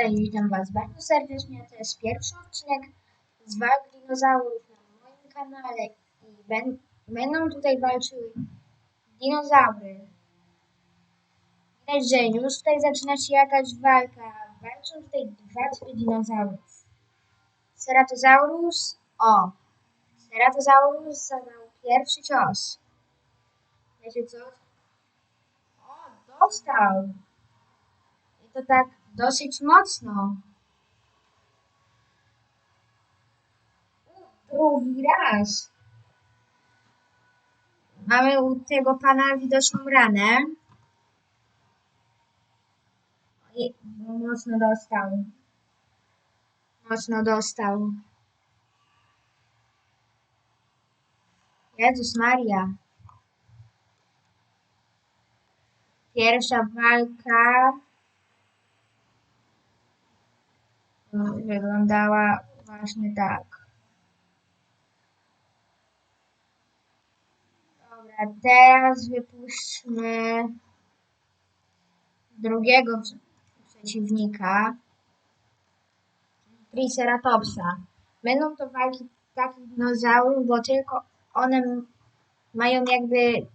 Hej, witam Was bardzo serdecznie. To jest pierwszy odcinek z walk dinozaurów na moim kanale i ben, będą tutaj walczyły dinozaury. Widać, że już tutaj zaczyna się jakaś walka. Walczą tutaj dwa typy dinozaurów. Ceratosaurus, o, Ceratosaurus zadał pierwszy cios. Wiecie co? O, dostał. I to tak dosyć mocno. Drugi raz. Mamy u tego pana widoczną ranę. I- no, Mocno dostał. Mocno dostał. Jezus Maria. Pierwsza walka wyglądała właśnie tak. Dobra, teraz wypuśćmy drugiego prze- przeciwnika, Triceratopsa. Będą to walki takich dinozaurów, bo tylko one mają jakby,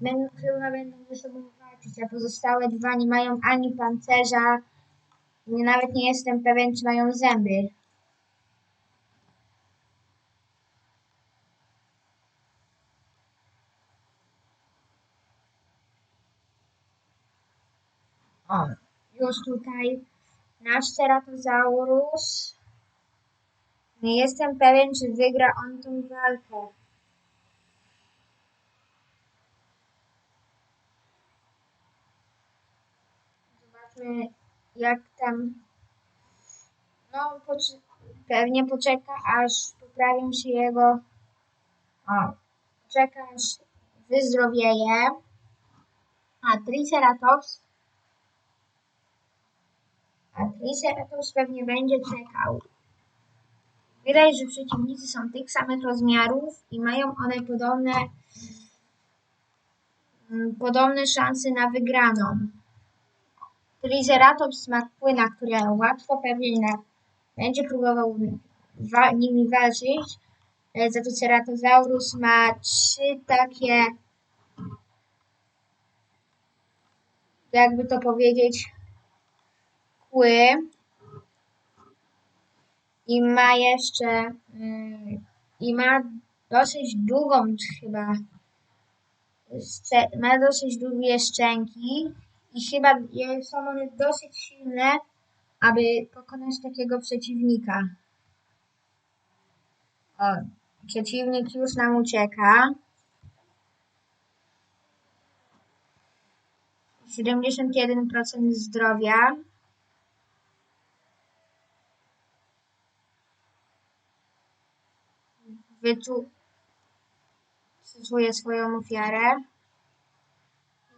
będą, chyba będą ze sobą walczyć, a pozostałe dwa nie mają ani pancerza, nie, nawet nie jestem pewien, czy mają zęby. O, już tutaj nasz Ceratosaurus. Nie jestem pewien, czy wygra on tą walkę. Zobaczmy, jak tam. No, poczy- pewnie poczeka, aż poprawią się jego. O, czeka, aż wyzdrowieje. A Triceratops. A Triceratops pewnie będzie czekał. Widać, że przeciwnicy są tych samych rozmiarów i mają one podobne, mm, podobne szanse na wygraną. Triceratops ma płyna, które łatwo pewnie będzie próbował wa, nimi walczyć. E, Za to Ceratosaurus ma trzy takie, jakby to powiedzieć, kły. I ma jeszcze, y, i ma dosyć długą chyba, ma dosyć długie szczęki i chyba są one dosyć silne, aby pokonać takiego przeciwnika. O, przeciwnik już nam ucieka. 71% zdrowia. Wyczu... Czuje swoją ofiarę.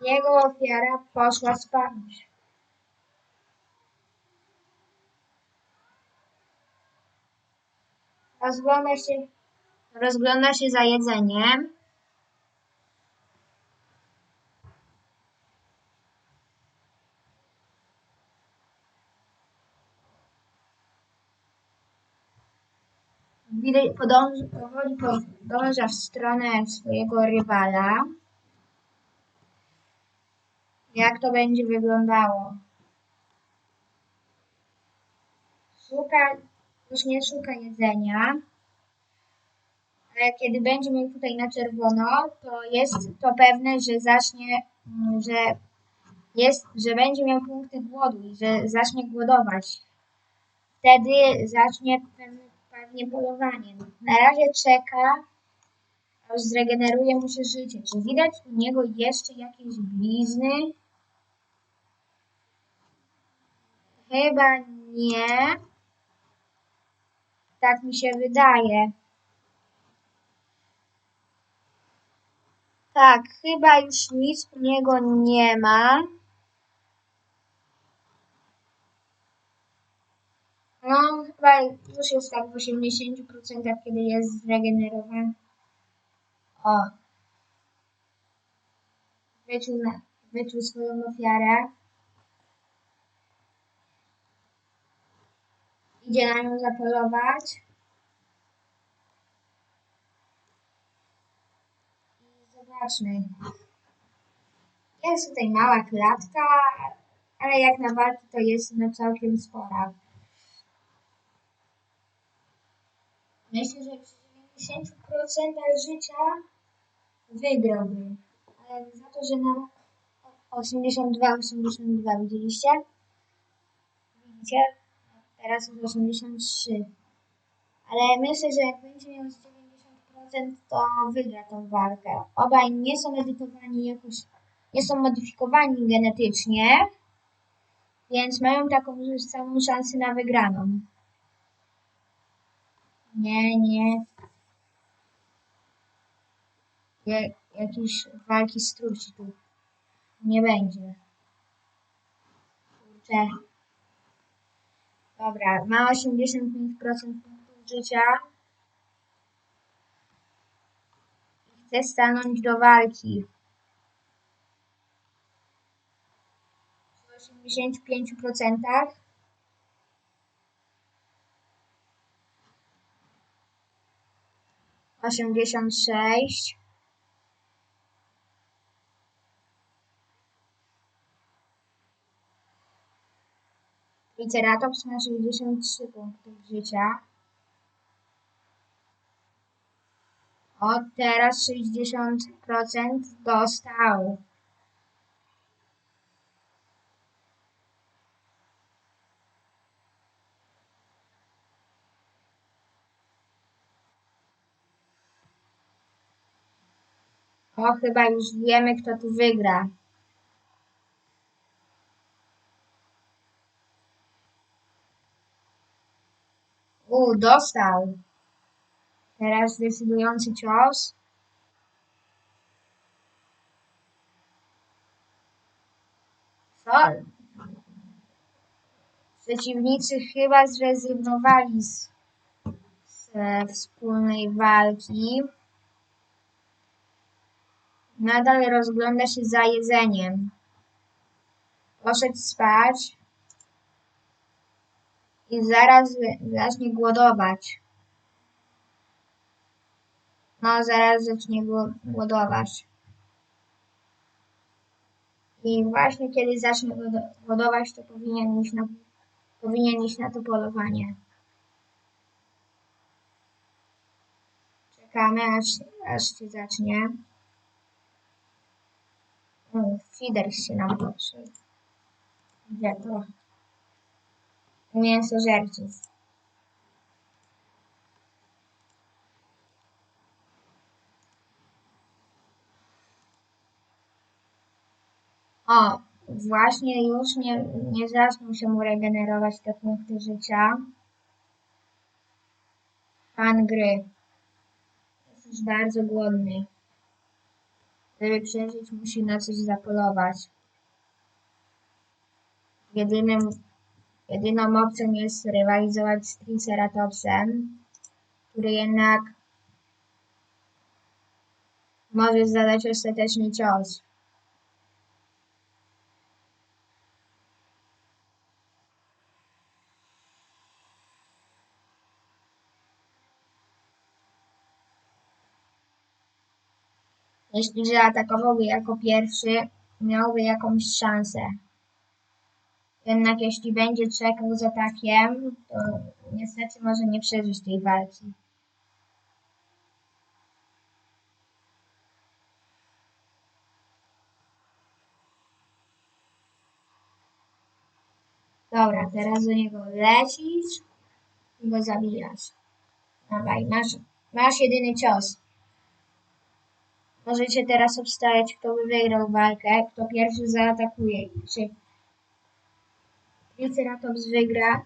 Jego ofiara poszła spać. Rozgląda się, rozgląda się za jedzeniem. Widać, podąż, powoli podąża w stronę swojego rywala. Jak to będzie wyglądało? Szuka, już nie szuka jedzenia, ale kiedy będzie miał tutaj na czerwono, to jest to pewne, że zacznie, mm, że jest, że będzie miał punkty głodu i że zacznie głodować. Wtedy zacznie pewnie polowanie. Na razie czeka, aż zregeneruje mu się życie. Czy widać u niego jeszcze jakieś blizny? Chyba nie. Tak mi się wydaje. Tak, chyba już nic u niego nie ma. No, chyba już jest tak w 80%, kiedy jest zregenerowany. O. Wyczuł, wyczuł swoją ofiarę. Idzie na nią zapolować. I zobaczmy. Jest tutaj mała klatka, ale jak na walki to jest no całkiem spora. Myślę, że przy 90% życia wygrałby. Ale za to, że na 82, 82 widzieliście? Widzicie? Teraz jest 83. Ale myślę, że jak będzie miał z 90% to wygra tą walkę. Obaj nie są edytowani jakoś, nie są modyfikowani genetycznie, więc mają taką samą szansę na wygraną. Nie, nie. Je, jakieś walki z tu nie będzie. Kurczę. Dobra, ma 85% punktów życia. Chce stanąć do walki. W 85%. Osiemdziesiąt sześć. Triceratops ma 63 punktów życia. O, teraz 60% dostał. O, chyba już wiemy, kto tu wygra. U, dostał. Teraz decydujący cios. Co? Przeciwnicy chyba zrezygnowali z, z wspólnej walki. Nadal rozgląda się za jedzeniem. Poszedł spać i zaraz zacznie głodować. No, zaraz zacznie głodować. I właśnie kiedy zacznie głodować, to powinien iść na, powinien iść na to polowanie. Czekamy, aż, aż się zacznie. Fider się nam popsuł. Gdzie to? Mięsożerców. O, właśnie już nie, nie zaczną się mu regenerować te punkty życia. Pan gry. Jest już bardzo głodny. Żeby przeżyć, musi na coś zapolować. Jedynym, jedyną opcją jest rywalizować z Triceratopsem, który jednak może zadać ostateczny cios. Jeśli zaatakowałby jako pierwszy, miałby jakąś szansę. Jednak jeśli będzie czekał z atakiem, to niestety może nie przeżyć tej walki. Dobra, teraz do niego lecisz i go zabijasz. Dawaj, masz, masz jedyny cios. Możecie teraz obstawiać, kto by wygrał walkę, kto pierwszy zaatakuje. Czy Triceratops wygra?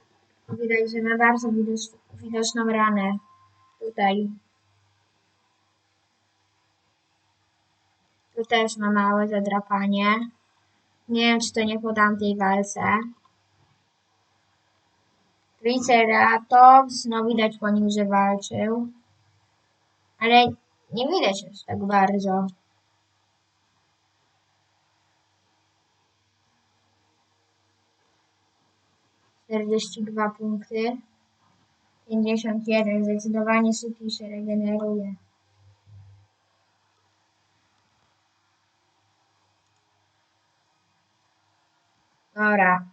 Widać, że ma bardzo widocz, widoczną ranę. Tutaj. Tu też ma małe zadrapanie. Nie wiem, czy to nie po tamtej walce. Triceratops, no widać po nim, że walczył. Ale nie widać aż tak bardzo. Czterdzieści dwa punkty. 51. Zdecydowanie szybciej się regeneruje. Dobra.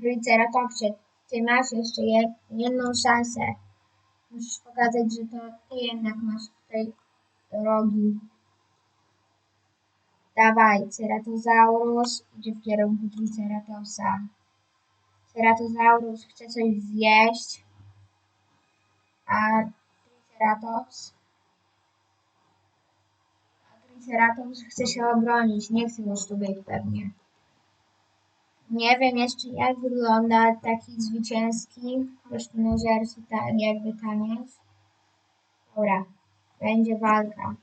Triceratopsie, ty masz jeszcze jed- jedną szansę. Musisz pokazać, że to ty jednak masz tutaj rogi. Dawaj, Ceratosaurus idzie w kierunku Triceratopsa. Ceratosaurus chce coś zjeść, a Triceratops a Triceratops chce się obronić, nie chce już tu być pewnie. Nie wiem jeszcze jak wygląda taki zwycięski roślinożerczy, tak jakby taniec. Dobra, będzie walka.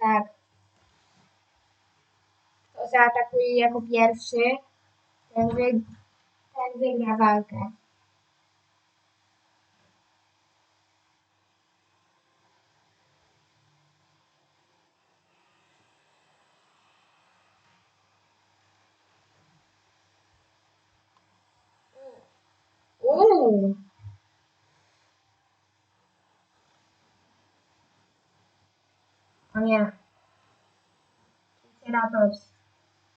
Tak. Kto zaatakuje jako pierwszy, ten, wy, ten wygra walkę. Uuu. O nie. Triceratops.